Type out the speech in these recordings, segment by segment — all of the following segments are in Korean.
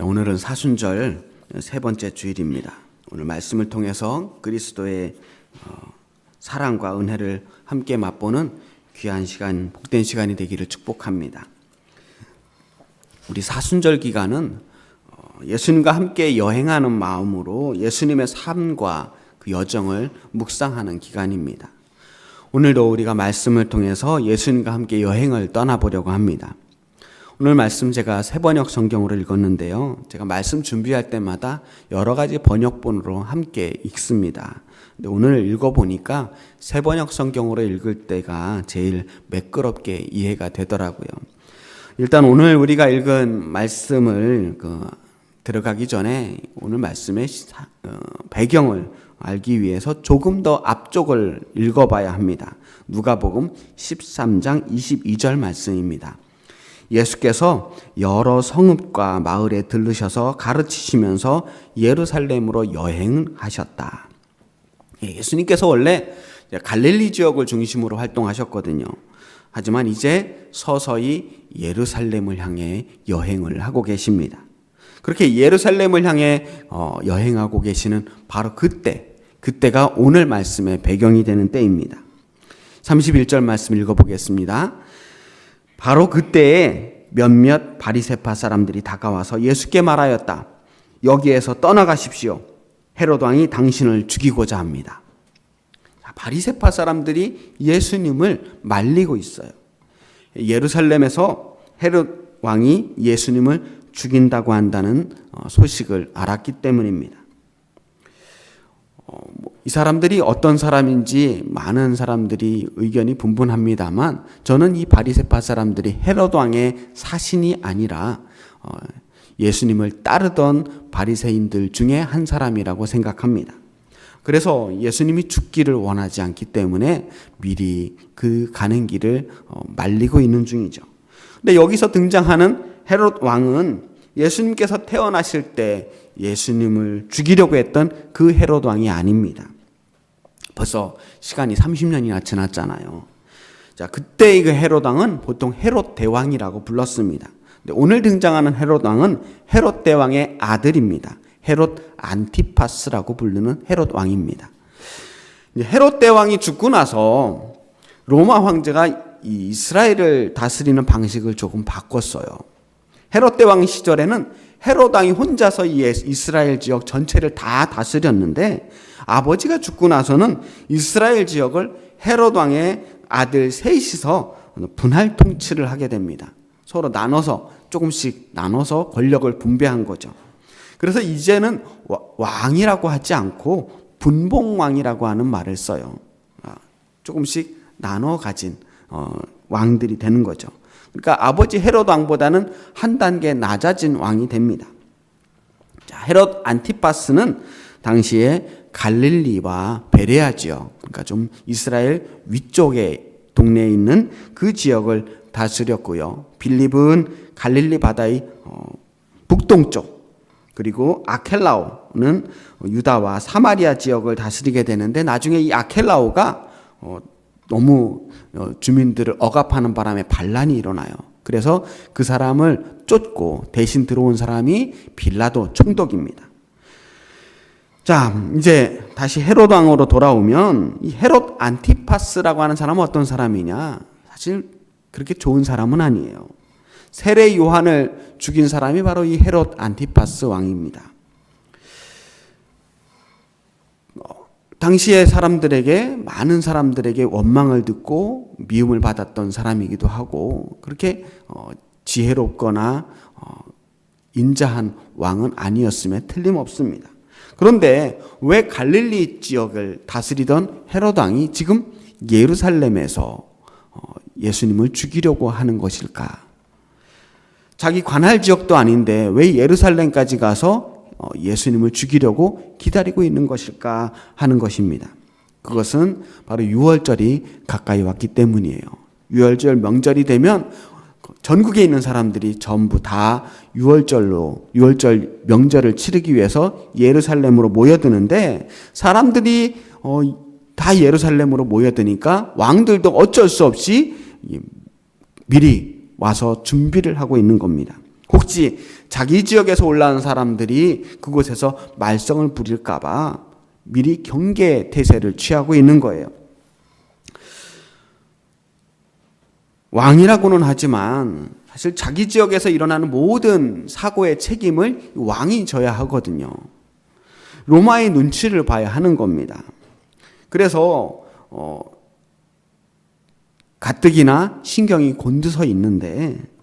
오늘은 사순절 세 번째 주일입니다. 오늘 말씀을 통해서 그리스도의 어, 사랑과 은혜를 함께 맛보는 귀한 시간, 복된 시간이 되기를 축복합니다. 우리 사순절 기간은 어, 예수님과 함께 여행하는 마음으로 예수님의 삶과 그 여정을 묵상하는 기간입니다. 오늘도 우리가 말씀을 통해서 예수님과 함께 여행을 떠나보려고 합니다. 오늘 말씀 제가 세 번역 성경으로 읽었는데요. 제가 말씀 준비할 때마다 여러 가지 번역본으로 함께 읽습니다. 근데 오늘 읽어보니까 세 번역 성경으로 읽을 때가 제일 매끄럽게 이해가 되더라고요. 일단 오늘 우리가 읽은 말씀을 그 들어가기 전에 오늘 말씀의 어, 배경을 알기 위해서 조금 더 앞쪽을 읽어봐야 합니다. 누가복음 13장 22절 말씀입니다. 예수께서 여러 성읍과 마을에 들르셔서 가르치시면서 예루살렘으로 여행하셨다. 예, 예수님께서 원래 갈릴리 지역을 중심으로 활동하셨거든요. 하지만 이제 서서히 예루살렘을 향해 여행을 하고 계십니다. 그렇게 예루살렘을 향해 어, 여행하고 계시는 바로 그때, 그때가 오늘 말씀의 배경이 되는 때입니다. 31절 말씀 읽어보겠습니다. 바로 그때에 몇몇 바리세파 사람들이 다가와서 예수께 말하였다. 여기에서 떠나가십시오. 헤롯 왕이 당신을 죽이고자 합니다. 바리세파 사람들이 예수님을 말리고 있어요. 예루살렘에서 헤롯 왕이 예수님을 죽인다고 한다는 어, 소식을 알았기 때문입니다. 어, 뭐, 이 사람들이 어떤 사람인지 많은 사람들이 의견이 분분합니다만 저는 이 바리세파 사람들이 헤롯 왕의 사신이 아니라 어, 예수님을 따르던 바리새인들 중에 한 사람이라고 생각합니다. 그래서 예수님이 죽기를 원하지 않기 때문에 미리 그 가는 길을 어, 말리고 있는 중이죠. 근데 여기서 등장하는 헤롯 왕은 예수님께서 태어나실 때 예수님을 죽이려고 했던 그 헤롯 왕이 아닙니다. 벌써 시간이 30년이나 지났잖아요. 자, 그때 이 헤롯 왕은 보통 헤롯 대왕이라고 불렀습니다. 오늘 등장하는 헤롯 왕은 헤롯 대왕의 아들입니다. 헤롯 안티파스라고 부르는 헤롯 왕입니다. 헤롯 대왕이 죽고 나서 로마 황제가 이스라엘을 다스리는 방식을 조금 바꿨어요. 헤롯 대왕 시절에는 헤롯 왕이 혼자서 이스라엘 지역 전체를 다 다스렸는데 아버지가 죽고 나서는 이스라엘 지역을 헤롯 왕의 아들 셋이서 분할 통치를 하게 됩니다. 서로 나눠서 조금씩 나눠서 권력을 분배한 거죠. 그래서 이제는 왕이라고 하지 않고 분봉왕이라고 하는 말을 써요. 아, 조금씩 나눠 가진 어, 왕들이 되는 거죠. 그러니까 아버지 헤롯 왕보다는 한 단계 낮아진 왕이 됩니다. 자, 헤롯 안티파스는 당시에 갈릴리와 베레아 지역, 그러니까 좀 이스라엘 위쪽에 동네에 있는 그 지역을 다스렸고요. 빌립은 갈릴리 바다의 어, 북동쪽, 그리고 아켈라오는 유다와 사마리아 지역을 다스리게 되는데 나중에 이 아켈라오가 어, 너무 어, 주민들을 억압하는 바람에 반란이 일어나요. 그래서 그 사람을 쫓고 대신 들어온 사람이 빌라도 총독입니다. 자, 이제 다시 헤롯 왕으로 돌아오면 이 헤롯 안티파스라고 하는 사람은 어떤 사람이냐? 사실 그렇게 좋은 사람은 아니에요. 세례 요한을 죽인 사람이 바로 이 헤롯 안티파스 왕입니다. 당시의 사람들에게 많은 사람들에게 원망을 듣고 미움을 받았던 사람이기도 하고 그렇게 어, 지혜롭거나 어, 인자한 왕은 아니었음에 틀림없습니다. 그런데 왜 갈릴리 지역을 다스리던 헤롯 왕이 지금 예루살렘에서 어, 예수님을 죽이려고 하는 것일까? 자기 관할 지역도 아닌데 왜 예루살렘까지 가서 어, 예수님을 죽이려고 기다리고 있는 것일까 하는 것입니다. 그것은 바로 6월절이 가까이 왔기 때문이에요. 6월절 명절이 되면 전국에 있는 사람들이 전부 다 6월절로 6월절 명절을 치르기 위해서 예루살렘으로 모여드는데 사람들이 어, 다 예루살렘으로 모여드니까 왕들도 어쩔 수 없이 미리 와서 준비를 하고 있는 겁니다. 혹시 자기 지역에서 올라온 사람들이 그곳에서 말썽을 부릴까봐 미리 경계 태세를 취하고 있는 거예요. 왕이라고는 하지만 사실 자기 지역에서 일어나는 모든 사고의 책임을 왕이 져야 하거든요. 로마의 눈치를 봐야 하는 겁니다. 그래서 어, 가뜩이나 신경이 곤두서 있는데 어,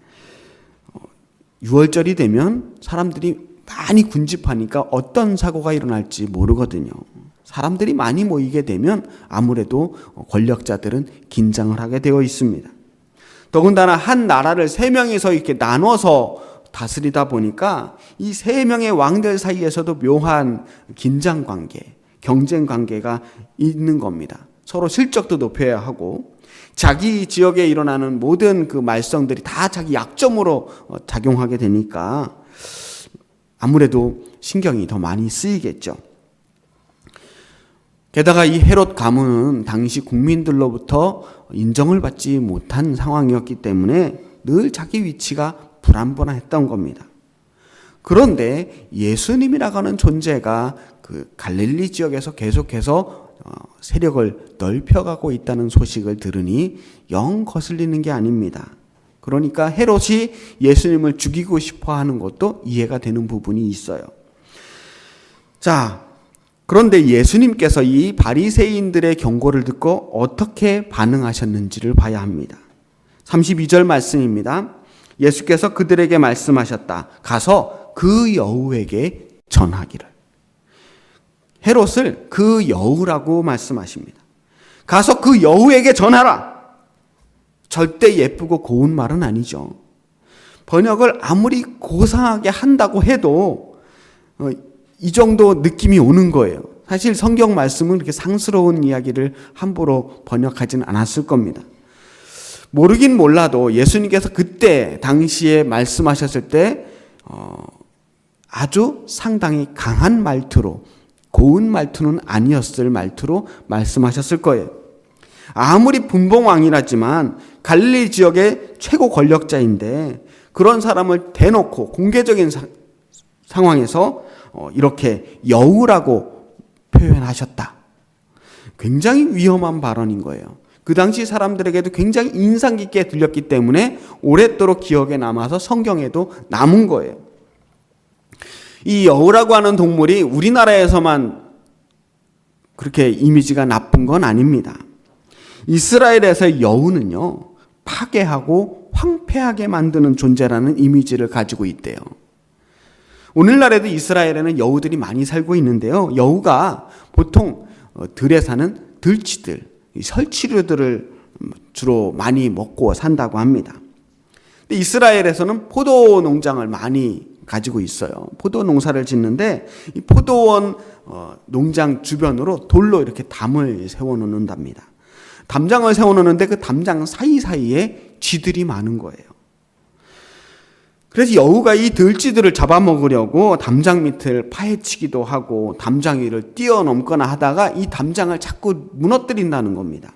6월절이 되면 사람들이 많이 군집하니까 어떤 사고가 일어날지 모르거든요. 사람들이 많이 모이게 되면 아무래도 권력자들은 긴장을 하게 되어 있습니다. 더군다나 한 나라를 세 명이서 이렇게 나눠서 다스리다 보니까 이 세 명의 왕들 사이에서도 묘한 긴장 관계, 경쟁 관계가 있는 겁니다. 서로 실적도 높여야 하고 자기 지역에 일어나는 모든 그 말썽들이 다 자기 약점으로 어, 작용하게 되니까 아무래도 신경이 더 많이 쓰이겠죠. 게다가 이 헤롯 가문은 당시 국민들로부터 인정을 받지 못한 상황이었기 때문에 늘 자기 위치가 불안불안했던 겁니다. 그런데 예수님이라고 하는 존재가 그 갈릴리 지역에서 계속해서 어, 세력을 넓혀가고 있다는 소식을 들으니 영 거슬리는 게 아닙니다. 그러니까 헤롯이 예수님을 죽이고 싶어 하는 것도 이해가 되는 부분이 있어요. 자, 그런데 예수님께서 이 바리새인들의 경고를 듣고 어떻게 반응하셨는지를 봐야 합니다. 32절 말씀입니다. 예수께서 그들에게 말씀하셨다. 가서 그 여우에게 전하기를. 헤롯을 그 여우라고 말씀하십니다. 가서 그 여우에게 전하라. 절대 예쁘고 고운 말은 아니죠. 번역을 아무리 고상하게 한다고 해도 어, 이 정도 느낌이 오는 거예요. 사실 성경 말씀은 그렇게 상스러운 이야기를 함부로 번역하지는 않았을 겁니다. 모르긴 몰라도 예수님께서 그때 당시에 말씀하셨을 때 어, 아주 상당히 강한 말투로 고운 말투는 아니었을 말투로 말씀하셨을 거예요. 아무리 분봉왕이라지만 갈릴리 지역의 최고 권력자인데 그런 사람을 대놓고 공개적인 사, 상황에서 어, 이렇게 여우라고 표현하셨다. 굉장히 위험한 발언인 거예요. 그 당시 사람들에게도 굉장히 인상 깊게 들렸기 때문에 오랫도록 기억에 남아서 성경에도 남은 거예요. 이 여우라고 하는 동물이 우리나라에서만 그렇게 이미지가 나쁜 건 아닙니다. 이스라엘에서 여우는요, 파괴하고 황폐하게 만드는 존재라는 이미지를 가지고 있대요. 오늘날에도 이스라엘에는 여우들이 많이 살고 있는데요. 여우가 보통 어, 들에 사는 들쥐들, 설치류들을 주로 많이 먹고 산다고 합니다. 이스라엘에서는 포도 농장을 많이 가지고 있어요. 포도 농사를 짓는데 이 포도원 어, 농장 주변으로 돌로 이렇게 담을 세워 놓는답니다. 담장을 세워 놓는데 그 담장 사이사이에 쥐들이 많은 거예요. 그래서 여우가 이 들쥐들을 잡아먹으려고 담장 밑을 파헤치기도 하고 담장 위를 뛰어넘거나 하다가 이 담장을 자꾸 무너뜨린다는 겁니다.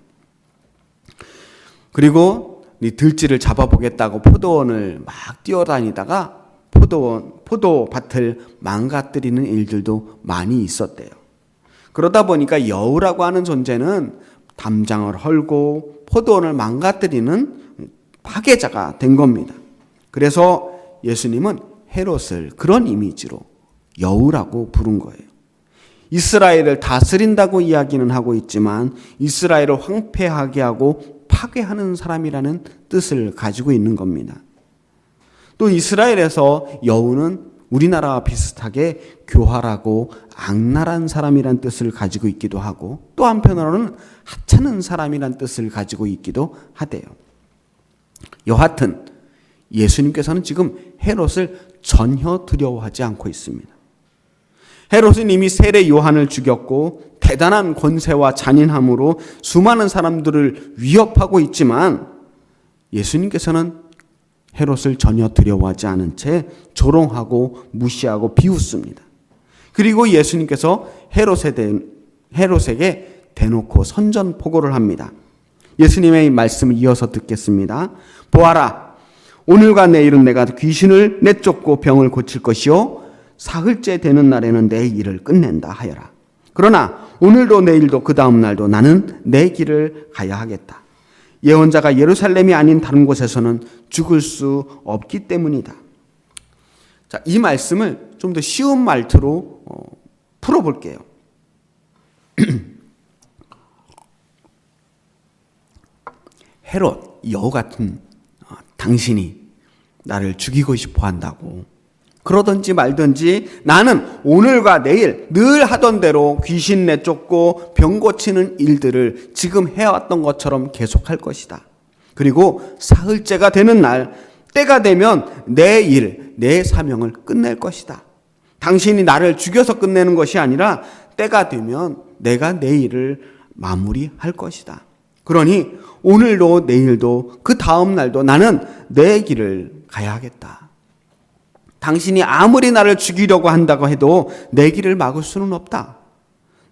그리고 이 들쥐를 잡아보겠다고 포도원을 막 뛰어다니다가 포도원, 포도밭을 망가뜨리는 일들도 많이 있었대요. 그러다 보니까 여우라고 하는 존재는 담장을 헐고 포도원을 망가뜨리는 파괴자가 된 겁니다. 그래서 예수님은 헤롯을 그런 이미지로 여우라고 부른 거예요. 이스라엘을 다스린다고 이야기는 하고 있지만 이스라엘을 황폐하게 하고 파괴하는 사람이라는 뜻을 가지고 있는 겁니다. 또 이스라엘에서 여우는 우리나라와 비슷하게 교활하고 악랄한 사람이란 뜻을 가지고 있기도 하고 또 한편으로는 하찮은 사람이란 뜻을 가지고 있기도 하대요. 여하튼 예수님께서는 지금 헤롯을 전혀 두려워하지 않고 있습니다. 헤롯은 이미 세례 요한을 죽였고 대단한 권세와 잔인함으로 수많은 사람들을 위협하고 있지만 예수님께서는 헤롯을 전혀 두려워하지 않은 채 조롱하고 무시하고 비웃습니다. 그리고 예수님께서 헤롯에 대, 헤롯에게 대놓고 선전포고를 합니다. 예수님의 말씀을 이어서 듣겠습니다. 보아라, 오늘과 내일은 내가 귀신을 내쫓고 병을 고칠 것이요 사흘째 되는 날에는 내 일을 끝낸다 하여라. 그러나 오늘도 내일도 그 다음 날도 나는 내 길을 가야 하겠다. 예언자가 예루살렘이 아닌 다른 곳에서는 죽을 수 없기 때문이다. 자, 이 말씀을 좀 더 쉬운 말투로 어, 풀어볼게요. 헤롯 여우 같은 어, 당신이 나를 죽이고 싶어 한다고 그러든지 말든지 나는 오늘과 내일 늘 하던 대로 귀신 내쫓고 병 고치는 일들을 지금 해왔던 것처럼 계속할 것이다. 그리고 사흘째가 되는 날 때가 되면 내 일, 내 사명을 끝낼 것이다. 당신이 나를 죽여서 끝내는 것이 아니라 때가 되면 내가 내 일을 마무리할 것이다. 그러니 오늘도 내일도 그 다음 날도 나는 내 길을 가야 하겠다. 당신이 아무리 나를 죽이려고 한다고 해도 내 길을 막을 수는 없다.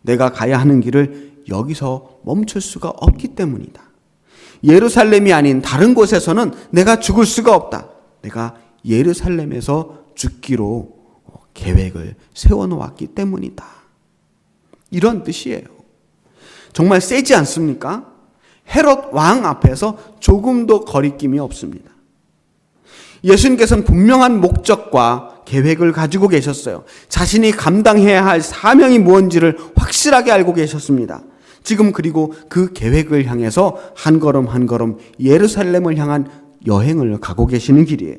내가 가야 하는 길을 여기서 멈출 수가 없기 때문이다. 예루살렘이 아닌 다른 곳에서는 내가 죽을 수가 없다. 내가 예루살렘에서 죽기로 계획을 세워놓았기 때문이다. 이런 뜻이에요. 정말 세지 않습니까? 헤롯 왕 앞에서 조금도 거리낌이 없습니다. 예수님께서는 분명한 목적과 계획을 가지고 계셨어요. 자신이 감당해야 할 사명이 무엇인지를 확실하게 알고 계셨습니다. 지금 그리고 그 계획을 향해서 한 걸음 한 걸음 예루살렘을 향한 여행을 가고 계시는 길이에요.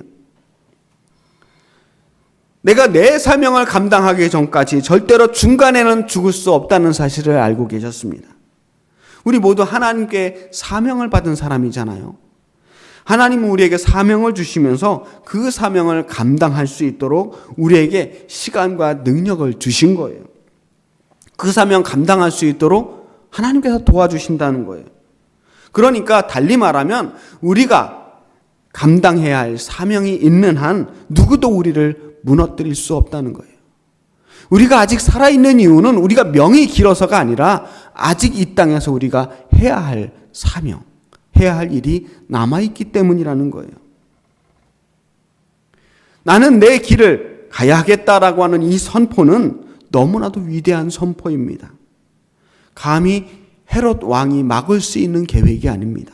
내가 내 사명을 감당하기 전까지 절대로 중간에는 죽을 수 없다는 사실을 알고 계셨습니다. 우리 모두 하나님께 사명을 받은 사람이잖아요. 하나님은 우리에게 사명을 주시면서 그 사명을 감당할 수 있도록 우리에게 시간과 능력을 주신 거예요. 그 사명 감당할 수 있도록 하나님께서 도와주신다는 거예요. 그러니까 달리 말하면 우리가 감당해야 할 사명이 있는 한 누구도 우리를 무너뜨릴 수 없다는 거예요. 우리가 아직 살아있는 이유는 우리가 명이 길어서가 아니라 아직 이 땅에서 우리가 해야 할 사명, 해야 할 일이 남아있기 때문이라는 거예요. 나는 내 길을 가야 하겠다라고 하는 이 선포는 너무나도 위대한 선포입니다. 감히 헤롯 왕이 막을 수 있는 계획이 아닙니다.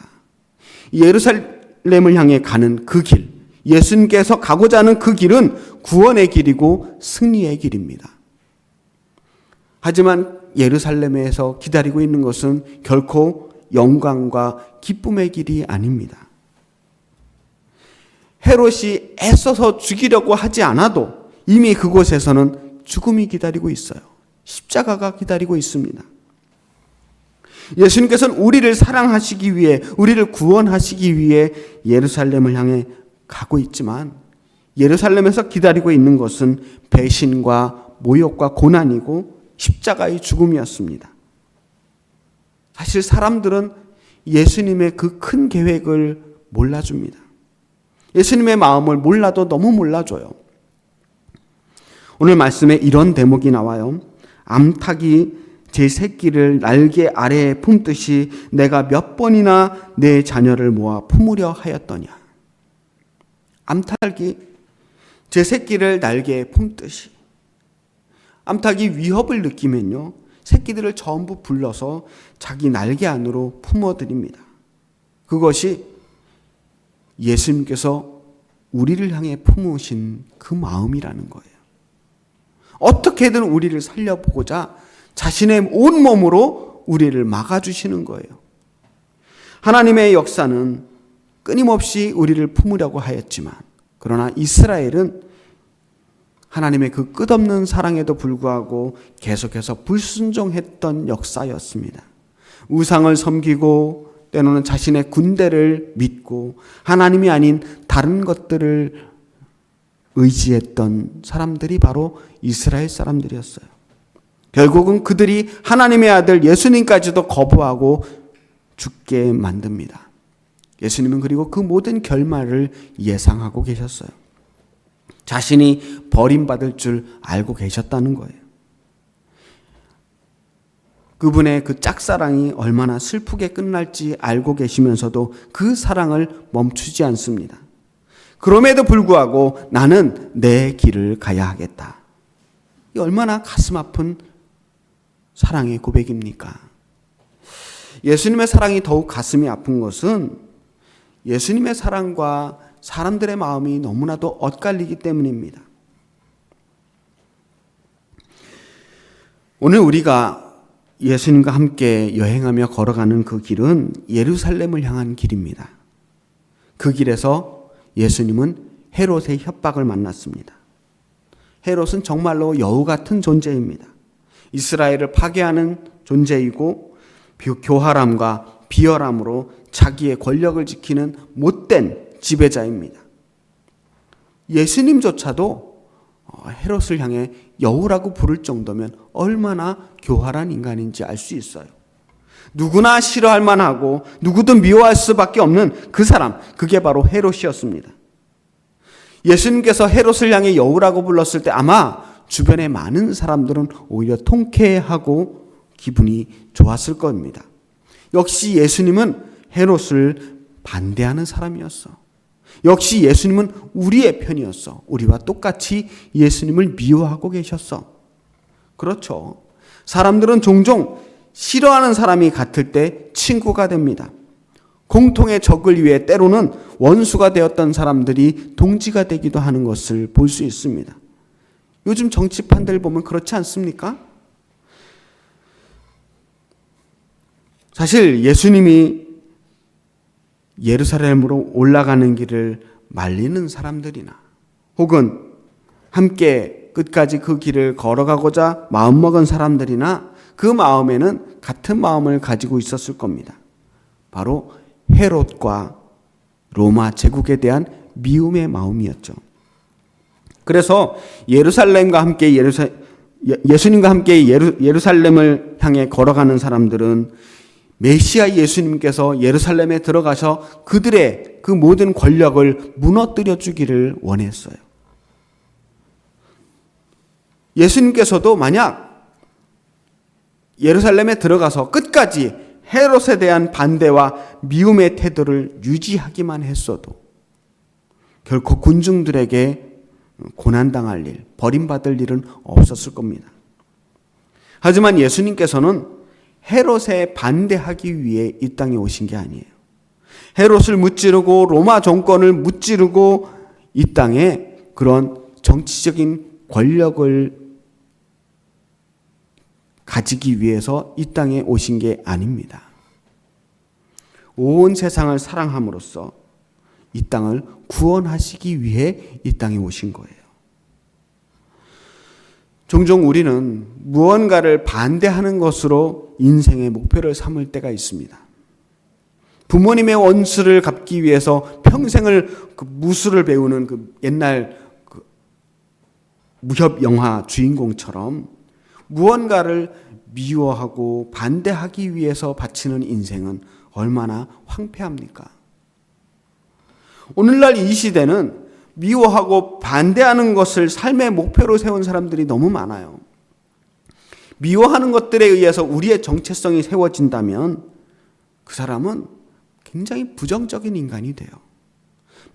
예루살렘을 향해 가는 그 길, 예수님께서 가고자 하는 그 길은 구원의 길이고 승리의 길입니다. 하지만 예루살렘에서 기다리고 있는 것은 결코 영광과 기쁨의 길이 아닙니다. 헤롯이 애써서 죽이려고 하지 않아도 이미 그곳에서는 죽음이 기다리고 있어요. 십자가가 기다리고 있습니다. 예수님께서는 우리를 사랑하시기 위해, 우리를 구원하시기 위해 예루살렘을 향해 가고 있지만 예루살렘에서 기다리고 있는 것은 배신과 모욕과 고난이고 십자가의 죽음이었습니다. 사실 사람들은 예수님의 그 큰 계획을 몰라줍니다. 예수님의 마음을 몰라도 너무 몰라줘요. 오늘 말씀에 이런 대목이 나와요. 암탉이 제 새끼를 날개 아래에 품듯이 내가 몇 번이나 내 자녀를 모아 품으려 하였더냐. 암탉이 제 새끼를 날개에 품듯이. 암탉이 위협을 느끼면요. 새끼들을 전부 불러서 자기 날개 안으로 품어드립니다. 그것이 예수님께서 우리를 향해 품으신 그 마음이라는 거예요. 어떻게든 우리를 살려보고자 자신의 온 몸으로 우리를 막아주시는 거예요. 하나님의 역사는 끊임없이 우리를 품으려고 하였지만, 그러나 이스라엘은 하나님의 그 끝없는 사랑에도 불구하고 계속해서 불순종했던 역사였습니다. 우상을 섬기고 때로는 자신의 군대를 믿고 하나님이 아닌 다른 것들을 의지했던 사람들이 바로 이스라엘 사람들이었어요. 결국은 그들이 하나님의 아들 예수님까지도 거부하고 죽게 만듭니다. 예수님은 그리고 그 모든 결말을 예상하고 계셨어요. 자신이 버림받을 줄 알고 계셨다는 거예요. 그분의 그 짝사랑이 얼마나 슬프게 끝날지 알고 계시면서도 그 사랑을 멈추지 않습니다. 그럼에도 불구하고 나는 내 길을 가야 하겠다. 이 얼마나 가슴 아픈 사랑의 고백입니까? 예수님의 사랑이 더욱 가슴이 아픈 것은 예수님의 사랑과 사람들의 마음이 너무나도 엇갈리기 때문입니다. 오늘 우리가 예수님과 함께 여행하며 걸어가는 그 길은 예루살렘을 향한 길입니다. 그 길에서 예수님은 헤롯의 협박을 만났습니다. 헤롯은 정말로 여우 같은 존재입니다. 이스라엘을 파괴하는 존재이고 교활함과 비열함으로 자기의 권력을 지키는 못된 지배자입니다. 예수님조차도 어, 헤롯을 향해 여우라고 부를 정도면 얼마나 교활한 인간인지 알 수 있어요. 누구나 싫어할 만하고 누구든 미워할 수밖에 없는 그 사람, 그게 바로 헤롯이었습니다. 예수님께서 헤롯을 향해 여우라고 불렀을 때 아마 주변의 많은 사람들은 오히려 통쾌하고 기분이 좋았을 겁니다. 역시 예수님은 헤롯을 반대하는 사람이었어. 역시 예수님은 우리의 편이었어. 우리와 똑같이 예수님을 미워하고 계셨어. 그렇죠. 사람들은 종종 싫어하는 사람이 같을 때 친구가 됩니다. 공통의 적을 위해 때로는 원수가 되었던 사람들이 동지가 되기도 하는 것을 볼 수 있습니다. 요즘 정치판들 보면 그렇지 않습니까? 사실 예수님이 예루살렘으로 올라가는 길을 말리는 사람들이나 혹은 함께 끝까지 그 길을 걸어가고자 마음먹은 사람들이나 그 마음에는 같은 마음을 가지고 있었을 겁니다. 바로 헤롯과 로마 제국에 대한 미움의 마음이었죠. 그래서 예루살렘과 함께 예루사, 예수님과 함께 예루, 예루살렘을 향해 걸어가는 사람들은 메시아 예수님께서 예루살렘에 들어가서 그들의 그 모든 권력을 무너뜨려 주기를 원했어요. 예수님께서도 만약 예루살렘에 들어가서 끝까지 헤롯에 대한 반대와 미움의 태도를 유지하기만 했어도 결코 군중들에게 고난당할 일, 버림받을 일은 없었을 겁니다. 하지만 예수님께서는 헤롯에 반대하기 위해 이 땅에 오신 게 아니에요. 헤롯을 무찌르고 로마 정권을 무찌르고 이 땅에 그런 정치적인 권력을 가지기 위해서 이 땅에 오신 게 아닙니다. 온 세상을 사랑함으로써 이 땅을 구원하시기 위해 이 땅에 오신 거예요. 종종 우리는 무언가를 반대하는 것으로 인생의 목표를 삼을 때가 있습니다. 부모님의 원수를 갚기 위해서 평생을 그 무술을 배우는 그 옛날 그 무협 영화 주인공처럼 무언가를 미워하고 반대하기 위해서 바치는 인생은 얼마나 황폐합니까? 오늘날 이 시대는 미워하고 반대하는 것을 삶의 목표로 세운 사람들이 너무 많아요. 미워하는 것들에 의해서 우리의 정체성이 세워진다면 그 사람은 굉장히 부정적인 인간이 돼요.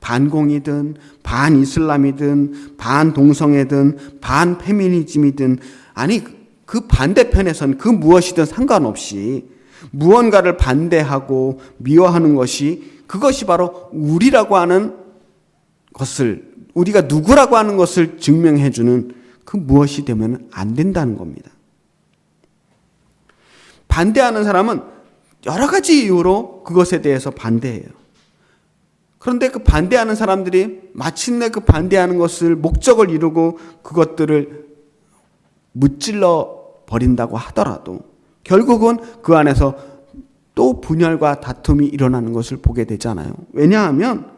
반공이든 반이슬람이든 반동성애든 반페미니즘이든 아니 그 반대편에선 그 무엇이든 상관없이 무언가를 반대하고 미워하는 것이 그것이 바로 우리라고 하는 것을 우리가 누구라고 하는 것을 증명해 주는 그 무엇이 되면 안 된다는 겁니다. 반대하는 사람은 여러 가지 이유로 그것에 대해서 반대해요. 그런데 그 반대하는 사람들이 마침내 그 반대하는 것을 목적을 이루고 그것들을 무찔러 버린다고 하더라도 결국은 그 안에서 또 분열과 다툼이 일어나는 것을 보게 되잖아요. 왜냐하면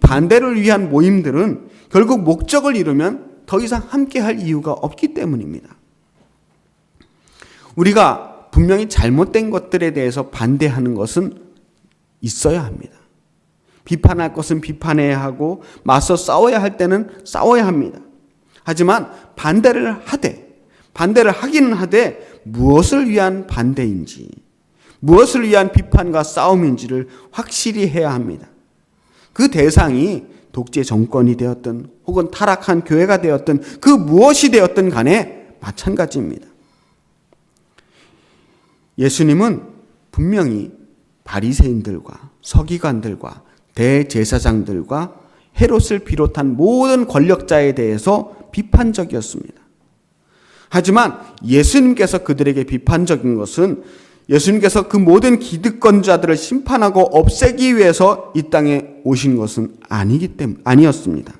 반대를 위한 모임들은 결국 목적을 이루면 더 이상 함께 할 이유가 없기 때문입니다. 우리가 분명히 잘못된 것들에 대해서 반대하는 것은 있어야 합니다. 비판할 것은 비판해야 하고 맞서 싸워야 할 때는 싸워야 합니다. 하지만 반대를 하되 반대를 하기는 하되 무엇을 위한 반대인지 무엇을 위한 비판과 싸움인지를 확실히 해야 합니다. 그 대상이 독재 정권이 되었든 혹은 타락한 교회가 되었든 그 무엇이 되었든 간에 마찬가지입니다. 예수님은 분명히 바리새인들과 서기관들과 대제사장들과 헤롯을 비롯한 모든 권력자에 대해서 비판적이었습니다. 하지만 예수님께서 그들에게 비판적인 것은 예수님께서 그 모든 기득권자들을 심판하고 없애기 위해서 이 땅에 오신 것은 아니기 때문 아니었습니다.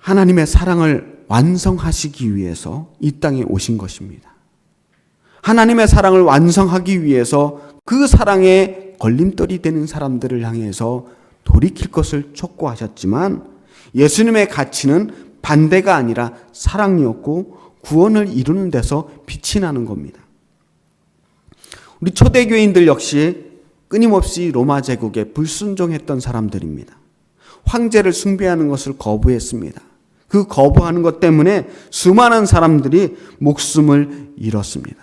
하나님의 사랑을 완성하시기 위해서 이 땅에 오신 것입니다. 하나님의 사랑을 완성하기 위해서 그 사랑에 걸림돌이 되는 사람들을 향해서 돌이킬 것을 촉구하셨지만 예수님의 가치는 반대가 아니라 사랑이었고 구원을 이루는 데서 빛이 나는 겁니다. 우리 초대교인들 역시 끊임없이 로마 제국에 불순종했던 사람들입니다. 황제를 숭배하는 것을 거부했습니다. 그 거부하는 것 때문에 수많은 사람들이 목숨을 잃었습니다.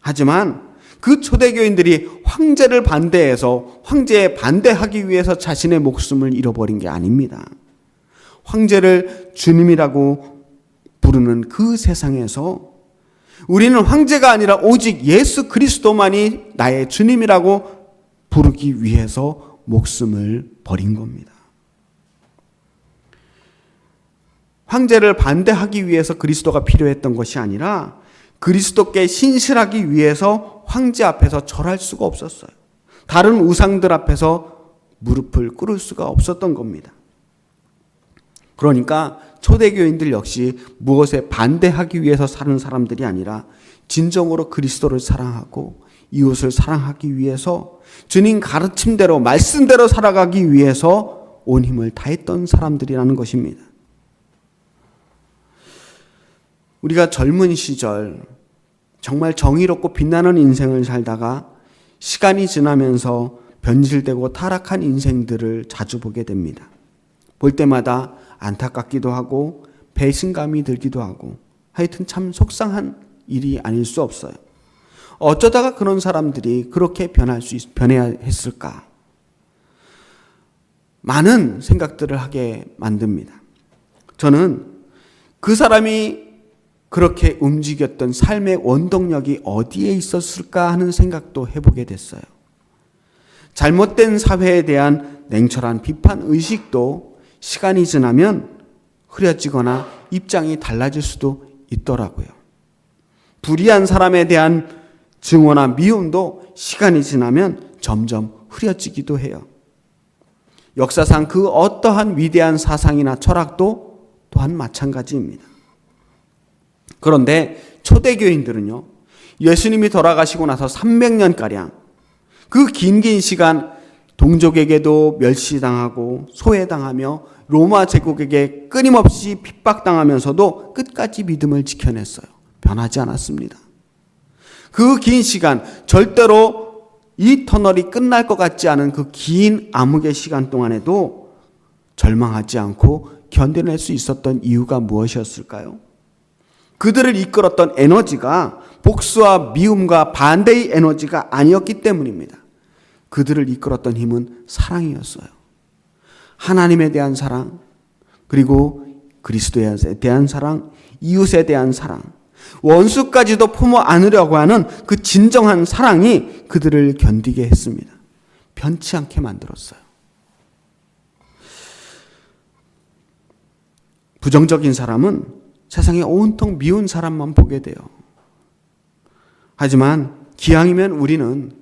하지만 그 초대교인들이 황제를 반대해서 황제에 반대하기 위해서 자신의 목숨을 잃어버린 게 아닙니다. 황제를 주님이라고 부르는 그 세상에서 우리는 황제가 아니라 오직 예수 그리스도만이 나의 주님이라고 부르기 위해서 목숨을 버린 겁니다. 황제를 반대하기 위해서 그리스도가 필요했던 것이 아니라 그리스도께 신실하기 위해서 황제 앞에서 절할 수가 없었어요. 다른 우상들 앞에서 무릎을 꿇을 수가 없었던 겁니다. 그러니까 초대교인들 역시 무엇에 반대하기 위해서 사는 사람들이 아니라 진정으로 그리스도를 사랑하고 이웃을 사랑하기 위해서 주님 가르침대로 말씀대로 살아가기 위해서 온 힘을 다했던 사람들이라는 것입니다. 우리가 젊은 시절 정말 정의롭고 빛나는 인생을 살다가 시간이 지나면서 변질되고 타락한 인생들을 자주 보게 됩니다. 볼 때마다 안타깝기도 하고 배신감이 들기도 하고 하여튼 참 속상한 일이 아닐 수 없어요. 어쩌다가 그런 사람들이 그렇게 변할 수 있, 변해야 했을까? 많은 생각들을 하게 만듭니다. 저는 그 사람이 그렇게 움직였던 삶의 원동력이 어디에 있었을까 하는 생각도 해보게 됐어요. 잘못된 사회에 대한 냉철한 비판 의식도 시간이 지나면 흐려지거나 입장이 달라질 수도 있더라고요. 불의한 사람에 대한 증오나 미움도 시간이 지나면 점점 흐려지기도 해요. 역사상 그 어떠한 위대한 사상이나 철학도 또한 마찬가지입니다. 그런데 초대교인들은요, 예수님이 돌아가시고 나서 300년가량 그 긴긴 시간 동족에게도 멸시당하고 소외당하며 로마 제국에게 끊임없이 핍박당하면서도 끝까지 믿음을 지켜냈어요. 변하지 않았습니다. 그 긴 시간, 절대로 이 터널이 끝날 것 같지 않은 그 긴 암흑의 시간 동안에도 절망하지 않고 견뎌낼 수 있었던 이유가 무엇이었을까요? 그들을 이끌었던 에너지가 복수와 미움과 반대의 에너지가 아니었기 때문입니다. 그들을 이끌었던 힘은 사랑이었어요. 하나님에 대한 사랑, 그리고 그리스도에 대한 사랑, 이웃에 대한 사랑, 원수까지도 품어 안으려고 하는 그 진정한 사랑이 그들을 견디게 했습니다. 변치 않게 만들었어요. 부정적인 사람은 세상에 온통 미운 사람만 보게 돼요. 하지만 기왕이면 우리는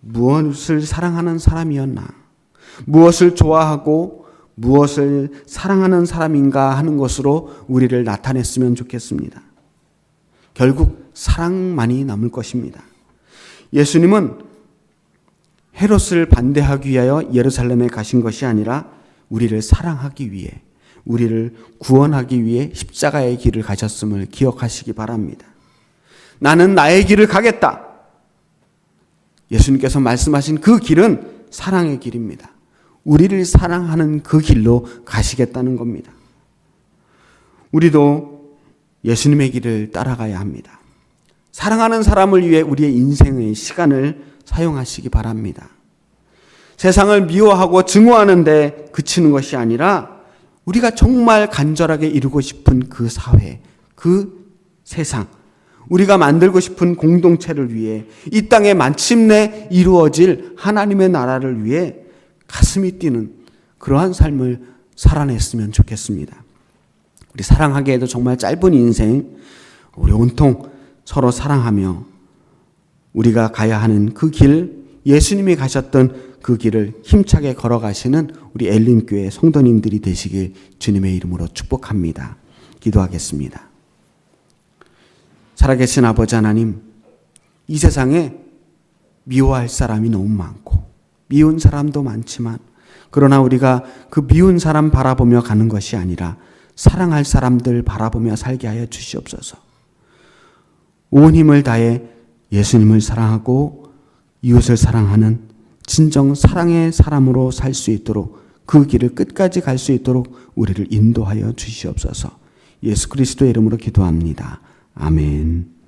무엇을 사랑하는 사람이었나, 무엇을 좋아하고 무엇을 사랑하는 사람인가 하는 것으로 우리를 나타냈으면 좋겠습니다. 결국 사랑만이 남을 것입니다. 예수님은 헤롯을 반대하기 위하여 예루살렘에 가신 것이 아니라 우리를 사랑하기 위해 우리를 구원하기 위해 십자가의 길을 가셨음을 기억하시기 바랍니다. 나는 나의 길을 가겠다. 예수님께서 말씀하신 그 길은 사랑의 길입니다. 우리를 사랑하는 그 길로 가시겠다는 겁니다. 우리도 예수님의 길을 따라가야 합니다. 사랑하는 사람을 위해 우리의 인생의 시간을 사용하시기 바랍니다. 세상을 미워하고 증오하는데 그치는 것이 아니라 우리가 정말 간절하게 이루고 싶은 그 사회, 그 세상, 우리가 만들고 싶은 공동체를 위해 이 땅에 마침내 이루어질 하나님의 나라를 위해 가슴이 뛰는 그러한 삶을 살아냈으면 좋겠습니다. 우리 사랑하기에도 정말 짧은 인생, 우리 온통 서로 사랑하며 우리가 가야 하는 그 길, 예수님이 가셨던 그 길을 힘차게 걸어가시는 우리 엘림교회 성도님들이 되시길 주님의 이름으로 축복합니다. 기도하겠습니다. 살아계신 아버지 하나님, 이 세상에 미워할 사람이 너무 많고, 미운 사람도 많지만, 그러나 우리가 그 미운 사람 바라보며 가는 것이 아니라 사랑할 사람들 바라보며 살게 하여 주시옵소서. 온 힘을 다해 예수님을 사랑하고 이웃을 사랑하는 진정 사랑의 사람으로 살 수 있도록 그 길을 끝까지 갈 수 있도록 우리를 인도하여 주시옵소서. 예수 그리스도의 이름으로 기도합니다. 아멘.